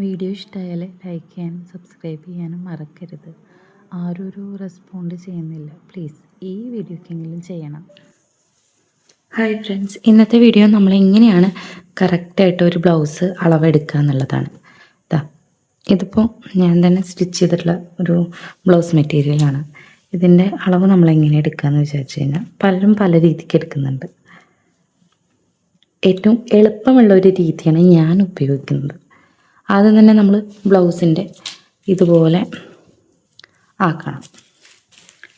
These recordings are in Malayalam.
വീഡിയോ ഇഷ്ടമായാൽ ലൈക്ക് ചെയ്യാനും സബ്സ്ക്രൈബ് ചെയ്യാനും മറക്കരുത്. ആരും ഒരു റെസ്പോണ്ട് ചെയ്യുന്നില്ല. പ്ലീസ് ഈ വീഡിയോക്കെങ്കിലും ചെയ്യണം. ഹായ് ഫ്രണ്ട്സ് ഇന്നത്തെ വീഡിയോ നമ്മൾ എങ്ങനെയാണ് കറക്റ്റായിട്ട് ഒരു ബ്ലൗസ് അളവെടുക്കുക എന്നുള്ളതാണ്. ഇതാ ഇതിപ്പോൾ ഞാൻ തന്നെ സ്റ്റിച്ച് ചെയ്തിട്ടുള്ള ഒരു ബ്ലൗസ് മെറ്റീരിയലാണ് ഇതിന്റെ അളവ് നമ്മൾ എങ്ങനെ എടുക്കുകയെന്ന് വിചാരിച്ചു കഴിഞ്ഞാൽ പലരും പല രീതിക്ക് എടുക്കുന്നുണ്ട്. ഏറ്റവും എളുപ്പമുള്ള ഒരു രീതിയാണ് ഞാൻ ഉപയോഗിക്കുന്നത്. ആദ്യം തന്നെ നമ്മൾ ബ്ലൗസിന്റെ ഇതുപോലെ ആക്കണം.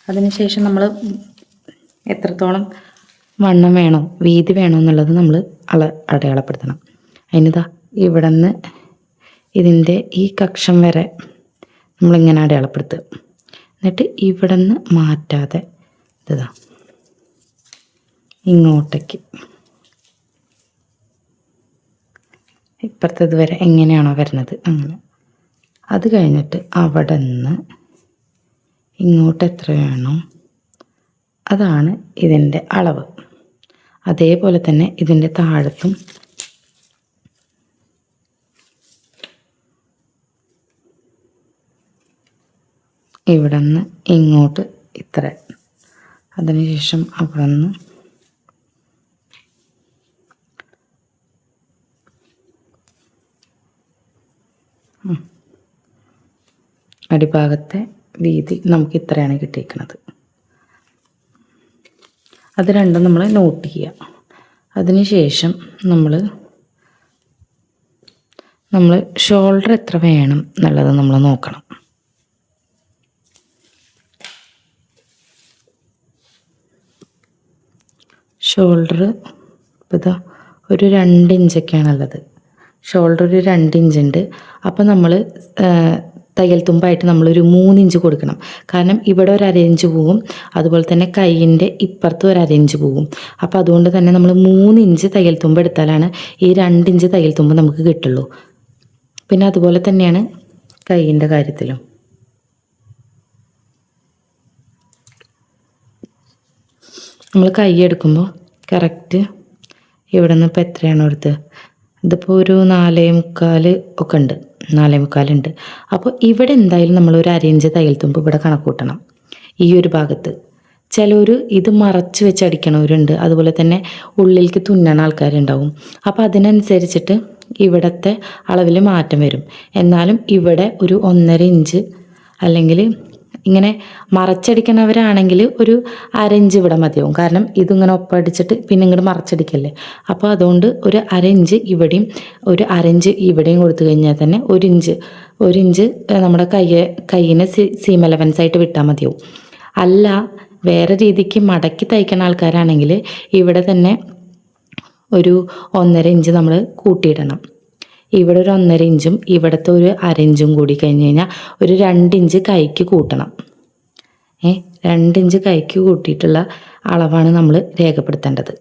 അതിനുശേഷം നമ്മൾ എത്രത്തോളം വണ്ണം വേണോ വീതി വേണോ എന്നുള്ളത് നമ്മൾ അള അടയാളപ്പെടുത്തണം. അതിനിതാ ഇവിടെ നിന്ന് ഇതിന്റെ ഈ കക്ഷം വരെ നമ്മളിങ്ങനെ അടയാളപ്പെടുത്തുക എന്നിട്ട് ഇവിടെ നിന്ന് മാറ്റാതെ ഇതാ ഇങ്ങോട്ടേക്ക്. ഇപ്പുറത്തത് വരെ എങ്ങനെയാണോ വരുന്നത്? അങ്ങനെ. അത് കഴിഞ്ഞിട്ട് അവിടെ നിന്ന് ഇങ്ങോട്ട് എത്ര വേണം? അതാണ് ഇതിന്റെ അളവ്. അതേപോലെ തന്നെ ഇതിന്റെ താഴത്തും ഇവിടെ നിന്ന് ഇങ്ങോട്ട് ഇത്ര അതിനുശേഷം അവിടെ നിന്ന് അടിഭാഗത്തെ വീതി നമുക്ക് ഇത്രയാണ് കിട്ടിയിരിക്കുന്നത്. അത് രണ്ടും നമ്മൾ നോട്ട് ചെയ്യുക. അതിനുശേഷം നമ്മൾ നമ്മൾ ഷോൾഡർ എത്ര വേണം എന്നുള്ളത് നമ്മൾ നോക്കണം. ഷോൾഡർ ഇപ്പോൾ ഇതാ ഒരു രണ്ട് ഇഞ്ചൊക്കെയാണുള്ളത് ഷോൾഡർ ഒരു രണ്ട് ഇഞ്ച് ഉണ്ട് അപ്പോൾ നമ്മൾ തയ്യൽ തുമ്പായിട്ട് നമ്മളൊരു മൂന്നിഞ്ച് കൊടുക്കണം. കാരണം ഇവിടെ ഒരു അരയിഞ്ച് പോവും അതുപോലെ തന്നെ കൈയിന്റെ ഇപ്പുറത്ത് ഒരു അരയിഞ്ച് പോവും. അപ്പോൾ അതുകൊണ്ട് തന്നെ നമ്മൾ മൂന്നിഞ്ച് തയ്യൽ തുമ്പ് എടുത്താലാണ് ഈ രണ്ടിഞ്ച് തയ്യൽ തുമ്പ് നമുക്ക് കിട്ടുള്ളൂ. പിന്നെ അതുപോലെ തന്നെയാണ് കൈയിന്റെ കാര്യത്തിലും. നമ്മൾ കൈ എടുക്കുമ്പോൾ കറക്റ്റ് ഇവിടെ നിന്ന് ഇപ്പോൾ എത്രയാണോ എടുത്ത് ഇതിപ്പോൾ ഒരു നാലേ മുക്കാൽ ഒക്കെ ഉണ്ട്. നാലേ മുക്കാലുണ്ട് അപ്പോൾ ഇവിടെ എന്തായാലും നമ്മൾ ഒരു അരയിഞ്ച് തയ്യൽ തുമ്പ് ഇവിടെ കണക്കൂട്ടണം. ഈ ഒരു ഭാഗത്ത്. ചിലർ ഇത് മറച്ച് വെച്ച് അടിക്കണവരുണ്ട്. അതുപോലെ തന്നെ ഉള്ളിലേക്ക് തുന്നണ ആൾക്കാരുണ്ടാവും. അപ്പോൾ അതിനനുസരിച്ചിട്ട് ഇവിടത്തെ അളവിൽ മാറ്റം വരും. എന്നാലും ഇവിടെ ഒരു ഒന്നര ഇഞ്ച് അല്ലെങ്കിൽ ഇങ്ങനെ മറച്ചടിക്കണവരാണെങ്കിൽ ഒരു അരഞ്ച് ഇവിടെ മതിയാവും. കാരണം ഇതിങ്ങനെ ഒപ്പടിച്ചിട്ട് പിന്നെ ഇങ്ങോട്ട് മറച്ചടിക്കല്ലേ? അപ്പോൾ അതുകൊണ്ട് ഒരു അരഞ്ച് ഇവിടെയും ഒരു അരഞ്ച് ഇവിടെയും കൊടുത്തു കഴിഞ്ഞാൽ തന്നെ ഒരു ഇഞ്ച് ഒരു ഇഞ്ച് നമ്മുടെ കൈ കൈയിനെ സീം എലവൻസ് ആയിട്ട് വിട്ടാൽ മതിയാവും. അല്ല വേറെ രീതിക്ക് മടക്കി തയ്ക്കുന്ന ആൾക്കാരാണെങ്കിൽ ഇവിടെ തന്നെ ഒരു ഒന്നര ഇഞ്ച് നമ്മൾ കൂട്ടിയിടണം. ഇവിടെ ഒരു ഒന്നര ഇഞ്ചും ഇവിടുത്തെ ഒരു അരഞ്ചും കൂടി കഴിഞ്ഞ് കഴിഞ്ഞാൽ ഒരു രണ്ട് ഇഞ്ച് കൈക്ക് കൂട്ടണം. ഏ രണ്ട് ഇഞ്ച് കൈക്ക് കൂട്ടിയിട്ടുള്ള അളവാണ് നമ്മൾ രേഖപ്പെടുത്തേണ്ടത്.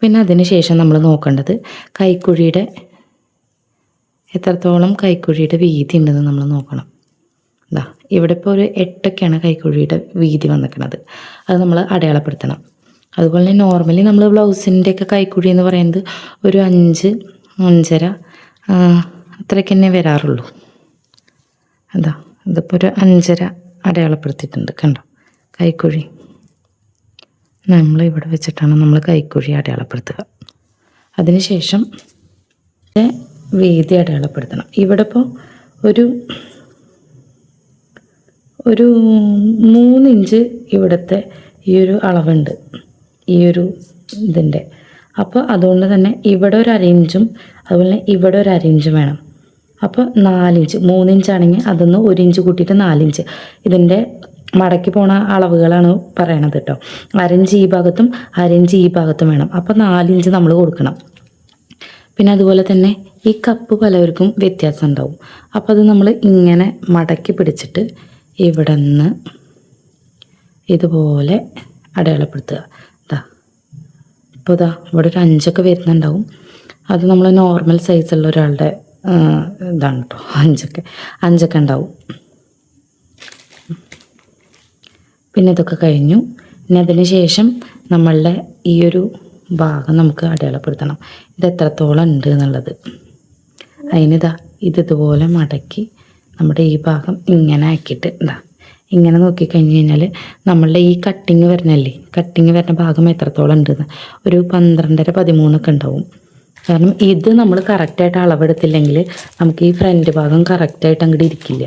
പിന്നെ അതിന് ശേഷം നമ്മൾ നോക്കേണ്ടത് കൈക്കുഴിയുടെ എത്രത്തോളം കൈക്കുഴിയുടെ വീതി ഉണ്ടെന്ന് നമ്മൾ നോക്കണം. ഇതാ ഇവിടെ ഇപ്പോൾ ഒരു എട്ടൊക്കെയാണ് കൈക്കുഴിയുടെ വീതി വന്നിരിക്കുന്നത്. അത് നമ്മൾ അടയാളപ്പെടുത്തണം. അതുപോലെ തന്നെ നോർമലി നമ്മൾ ബ്ലൗസിന്റെയൊക്കെ കൈക്കുഴി എന്ന് പറയുന്നത് ഒരു അഞ്ച് അഞ്ചര അത്രയ്ക്ക് തന്നെ വരാറുള്ളൂ. അതാ ഇതിപ്പോൾ ഒരു അഞ്ചര അടയാളപ്പെടുത്തിയിട്ടുണ്ട് കണ്ടോ? കൈക്കുഴി. നമ്മൾ ഇവിടെ വെച്ചിട്ടാണ് നമ്മൾ കൈക്കുഴി അടയാളപ്പെടുത്തുക. അതിനുശേഷം വീതി അടയാളപ്പെടുത്തണം. ഇവിടെ ഇപ്പോൾ ഒരു ഒരു മൂന്നിഞ്ച് ഇവിടുത്തെ ഈ ഒരു അളവുണ്ട്. ഈ ഒരു ഇതിന്റെ അപ്പോൾ അതുകൊണ്ട് തന്നെ ഇവിടെ ഒരു അരയിഞ്ചും അതുപോലെ ഇവിടെ ഒരു അരയിഞ്ചും വേണം. അപ്പോൾ നാലിഞ്ച് മൂന്നിഞ്ചാണെങ്കിൽ അതൊന്ന് ഒരു ഇഞ്ച് കൂട്ടിയിട്ട് നാലിഞ്ച് ഇതിന്റെ മടക്കി പോണ അളവുകളാണ് പറയണത് കേട്ടോ അരഞ്ച് ഈ ഭാഗത്തും അരഞ്ച് ഈ ഭാഗത്തും വേണം. അപ്പോൾ നാലിഞ്ച് നമ്മൾ കൊടുക്കണം. പിന്നെ അതുപോലെ തന്നെ ഈ കപ്പ് പലവർക്കും വ്യത്യാസം ഉണ്ടാവും. അപ്പോൾ അത് നമ്മൾ ഇങ്ങനെ മടക്കി പിടിച്ചിട്ട് ഇവിടെ നിന്ന് ഇതുപോലെ അടയാളപ്പെടുത്തുക. ഇതാ ഇപ്പോൾ ഇതാ ഇവിടെ ഒരു അഞ്ചൊക്കെ വരുന്നുണ്ടാവും. അത് നമ്മൾ നോർമൽ സൈസുള്ള ഒരാളുടെ ഇതാണ് കേട്ടോ അഞ്ചൊക്കെ അഞ്ചൊക്കെ ഉണ്ടാവും. പിന്നെ ഇതൊക്കെ കഴിഞ്ഞു. പിന്നെ അതിന് ശേഷം നമ്മളുടെ ഈ ഒരു ഭാഗം നമുക്ക് അടയാളപ്പെടുത്തണം. ഇത് എത്രത്തോളം ഉണ്ട് എന്നുള്ളത്. അതിനിതാ ഇത് ഇതുപോലെ മടക്കി നമ്മുടെ ഈ ഭാഗം ഇങ്ങനെ ആക്കിയിട്ട് ഇതാ. ഇങ്ങനെ നോക്കിക്കഴിഞ്ഞ് കഴിഞ്ഞാൽ നമ്മളുടെ ഈ കട്ടിങ് വരണല്ലേ കട്ടിങ് വരുന്ന ഭാഗം എത്രത്തോളം ഉണ്ടെന്ന് ഒരു പന്ത്രണ്ടര പതിമൂന്നൊക്കെ ഉണ്ടാവും. കാരണം ഇത് നമ്മൾ കറക്റ്റായിട്ട് അളവെടുത്തില്ലെങ്കിൽ നമുക്ക് ഈ ഫ്രണ്ട് ഭാഗം കറക്റ്റായിട്ട് അങ്ങോട്ട് ഇരിക്കില്ല.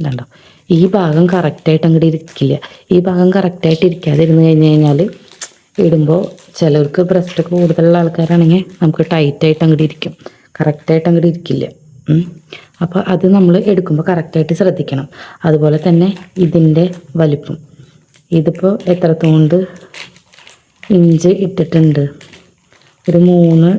ഇതുണ്ടോ ഈ ഭാഗം കറക്റ്റായിട്ട് അങ്ങോട്ട് ഇരിക്കില്ല. ഈ ഭാഗം കറക്റ്റായിട്ട് ഇരിക്കാതിരുന്ന് കഴിഞ്ഞ് കഴിഞ്ഞാൽ ഇടുമ്പോൾ ചിലർക്ക് ബ്രസ്റ്റ് കൂടുതലുള്ള ആൾക്കാരാണെങ്കിൽ നമുക്ക് ടൈറ്റായിട്ട് അങ്ങോട്ട് ഇരിക്കും. കറക്റ്റായിട്ട് അങ്ങോട്ട് ഇരിക്കില്ല. അപ്പോൾ അത് നമ്മൾ എടുക്കുമ്പോൾ കറക്റ്റായിട്ട് ശ്രദ്ധിക്കണം. അതുപോലെ തന്നെ ഇതിന്റെ വലിപ്പം. ഇതിപ്പോൾ എത്രത്തോണ്ട്? ഇഞ്ച് ഇട്ടിട്ടുണ്ട്. ഒരു മൂന്ന്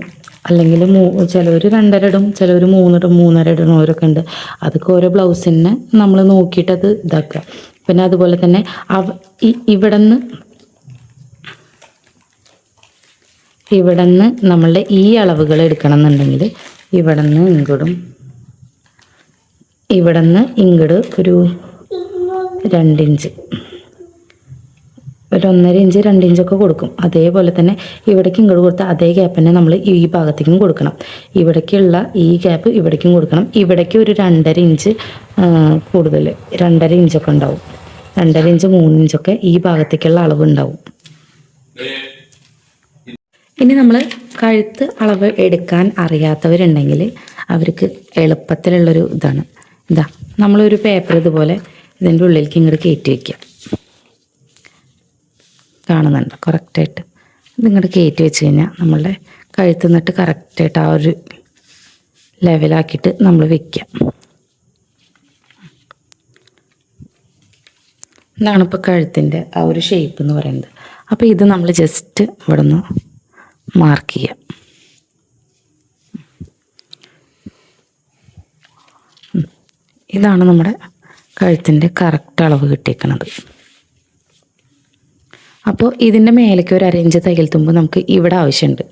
അല്ലെങ്കിൽ മൂ ചിലവർ രണ്ടര ഇടും ചിലവർ മൂന്നിടും മൂന്നര ഇടുന്നവരൊക്കെ ഉണ്ട്. അതൊക്കെ ഓരോ ബ്ലൗസിനെ നമ്മൾ നോക്കിയിട്ട് അത് ഇതാക്കുക. പിന്നെ അതുപോലെ തന്നെ അവ ഇവിടെ നിന്ന് ഇവിടെ നിന്ന് നമ്മളുടെ ഈ അളവുകൾ എടുക്കണം എന്നുണ്ടെങ്കിൽ ഇവിടെ നിന്ന് ഇങ്ങോട്ടും ഇവിടെ നിന്ന് ഇങ്ങോട്ട് ഒരു രണ്ടിഞ്ച്. ഒരു ഒന്നര ഇഞ്ച് രണ്ട് ഇഞ്ചൊക്കെ കൊടുക്കും. അതേപോലെ തന്നെ ഇവിടേക്ക് ഇങ്ങോട്ട് കൊടുത്ത അതേ ഗ്യാപ്പ് തന്നെ നമ്മൾ ഈ ഭാഗത്തേക്കും കൊടുക്കണം. ഇവിടേക്കുള്ള ഈ ഗ്യാപ്പ് ഇവിടേക്കും കൊടുക്കണം. ഇവിടേക്ക് ഒരു രണ്ടര ഇഞ്ച് കൂടുതൽ രണ്ടര ഇഞ്ചൊക്കെ ഉണ്ടാവും. രണ്ടര ഇഞ്ച് മൂന്ന് ഇഞ്ചൊക്കെ ഈ ഭാഗത്തേക്കുള്ള അളവ് ഉണ്ടാവും. ഇനി നമ്മൾ കഴുത്ത് അളവ് എടുക്കാൻ അറിയാത്തവരുണ്ടെങ്കിൽ അവർക്ക് എളുപ്പത്തിലുള്ളൊരു ഇതാണ്. ഇതാ നമ്മളൊരു പേപ്പർ ഇതുപോലെ ഇതിന്റെ ഉള്ളിലേക്ക് ഇങ്ങോട്ട് കയറ്റി വയ്ക്കുക കാണുന്നുണ്ട് കറക്റ്റായിട്ട് ഇതിങ്ങോട്ട് കയറ്റി വെച്ച് കഴിഞ്ഞാൽ നമ്മളുടെ കഴുത്ത് നിന്നിട്ട് കറക്റ്റായിട്ട് ആ ഒരു ലെവലാക്കിയിട്ട് നമ്മൾ വെക്കാം. ഇതാണ് ഇപ്പോൾ കഴുത്തിന്റെ ആ ഒരു ഷേപ്പ് എന്ന് പറയുന്നത്. അപ്പോൾ ഇത് നമ്മൾ ജസ്റ്റ് ഇവിടെ നിന്ന് മാർക്ക് ചെയ്യാം. ഇതാണ് നമ്മുടെ കഴുത്തിന്റെ കറക്റ്റ് അളവ് കിട്ടിയേക്കുന്നത് അപ്പോൾ ഇതിന്റെ മേലേക്ക് ഒരു അരയിഞ്ച് തയ്യൽ തുമ്പ് നമുക്ക് ഇവിടെ ആവശ്യമുണ്ട്.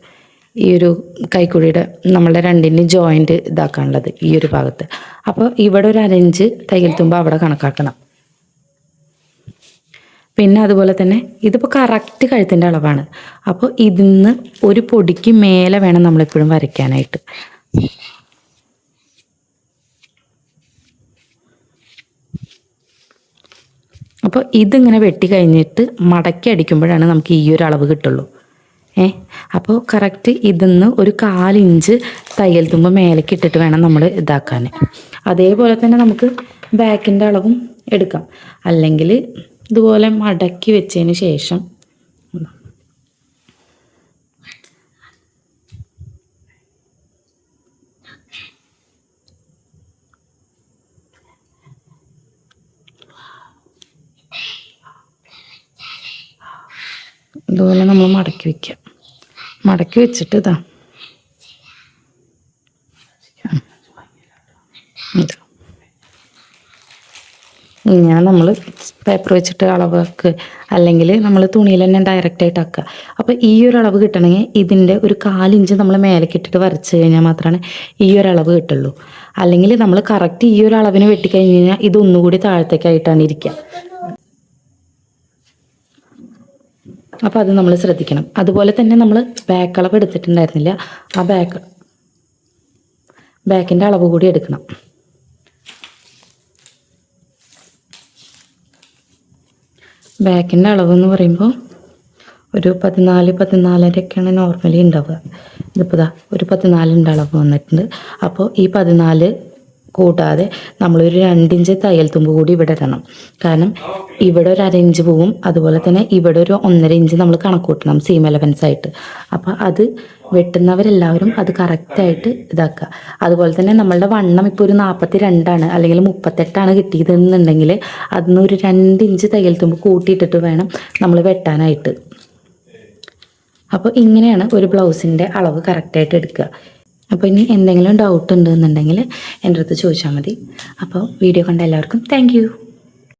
ഈ ഒരു കൈക്കുഴിയുടെ നമ്മളുടെ രണ്ടിന്റെയും ജോയിന്റ് ഇതാക്കാനുള്ളത് ഈ ഒരു ഭാഗത്ത്. അപ്പോൾ ഇവിടെ ഒരു അരയിഞ്ച് തയ്യൽ തുമ്പ് അവിടെ കണക്കാക്കണം. പിന്നെ അതുപോലെ തന്നെ ഇതിപ്പോൾ കറക്റ്റ് കഴുത്തിന്റെ അളവാണ്. അപ്പോൾ ഇതിന്ന് ഒരു പൊടിക്ക് മേലെ വേണം നമ്മളെപ്പോഴും വരയ്ക്കാനായിട്ട്. അപ്പോൾ ഇതിങ്ങനെ വെട്ടി കഴിഞ്ഞിട്ട് മടക്കി അടിക്കുമ്പോഴാണ് നമുക്ക് ഈ ഒരു അളവ് കിട്ടുള്ളൂ. ഏ? അപ്പോൾ കറക്റ്റ് ഇതിന്ന് ഒരു കാലിഞ്ച് തയ്യൽ തുമ്പ് മേലേക്ക് ഇട്ടിട്ട് വേണം നമ്മൾ ഇതാക്കാൻ അതേപോലെ തന്നെ നമുക്ക് ബാക്കിന്റെ അളവും എടുക്കാം. അല്ലെങ്കിൽ ഇതുപോലെ മടക്കി വെച്ചതിന് ശേഷം ഇതുപോലെ നമ്മൾ മടക്കി വയ്ക്കുക മടക്കി വെച്ചിട്ട് ഇതാ. ഇങ്ങനെ നമ്മൾ പേപ്പർ വെച്ചിട്ട് അളവാക്കുക അല്ലെങ്കിൽ നമ്മൾ തുണിയിൽ തന്നെ ഡയറക്റ്റ് ആയിട്ട് ആക്കുക അപ്പോൾ ഈ ഒരു അളവ് കിട്ടണമെങ്കിൽ ഇതിന്റെ ഒരു കാലിഞ്ച് നമ്മൾ മേലേക്ക് ഇട്ടിട്ട് വരച്ച് കഴിഞ്ഞാൽ മാത്രമാണ് ഈ ഒരു അളവ് കിട്ടുള്ളൂ. അല്ലെങ്കിൽ നമ്മൾ കറക്റ്റ് ഈ ഒരു അളവിന് വെട്ടിക്കഴിഞ്ഞ് കഴിഞ്ഞാൽ ഇത് ഒന്നുകൂടി താഴത്തേക്കായിട്ടാണ് ഇരിക്കുക. അപ്പോൾ അത് നമ്മൾ ശ്രദ്ധിക്കണം. അതുപോലെ തന്നെ നമ്മൾ ബാക്ക് അളവ് എടുത്തിട്ടുണ്ടായിരുന്നില്ല. ആ ബാക്ക് ബാക്കിന്റെ അളവ് കൂടി എടുക്കണം. ബാക്കിന്റെ അളവ് എന്ന് പറയുമ്പോൾ ഒരു പതിനാല് പതിനാലരൊക്കെയാണ് നോർമലി ഉണ്ടാവുക. ഇതിപ്പോൾ ഇതാ ഒരു പതിനാലിന്റെ അളവ് വന്നിട്ടുണ്ട്. അപ്പോൾ ഈ പതിനാല് കൂടാതെ നമ്മളൊരു രണ്ടിഞ്ച് തയ്യൽ തുമ്പ് കൂടി ഇവിടെ ഇടണം. കാരണം ഇവിടെ ഒരു അര ഇഞ്ച് പോവും അതുപോലെ തന്നെ ഇവിടെ ഒരു ഒന്നര ഇഞ്ച് നമ്മൾ കണക്ക് കൂട്ടണം സീം എലവൻസ് ആയിട്ട്. അപ്പോൾ അത് വെട്ടുന്നവരെല്ലാവരും അത് കറക്റ്റായിട്ട് ഇതാക്കുക. അതുപോലെ തന്നെ നമ്മളുടെ വണ്ണം ഇപ്പോൾ ഒരു നാൽപ്പത്തി രണ്ടാണ് അല്ലെങ്കിൽ മുപ്പത്തെട്ടാണ് കിട്ടിയതെന്നുണ്ടെങ്കിൽ അതിന് ഒരു രണ്ട് ഇഞ്ച് തയ്യൽ തുമ്പ് കൂട്ടിയിട്ടിട്ട് വേണം നമ്മൾ വെട്ടാനായിട്ട്. അപ്പോൾ ഇങ്ങനെയാണ് ഒരു ബ്ലൗസിന്റെ അളവ് കറക്റ്റായിട്ട് എടുക്കുക. അപ്പോൾ ഇനി എന്തെങ്കിലും ഡൗട്ട് ഉണ്ടെന്നുണ്ടെങ്കിൽ എന്റെ അടുത്ത് ചോദിച്ചാൽ മതി. അപ്പോൾ വീഡിയോ കണ്ട എല്ലാവർക്കും താങ്ക്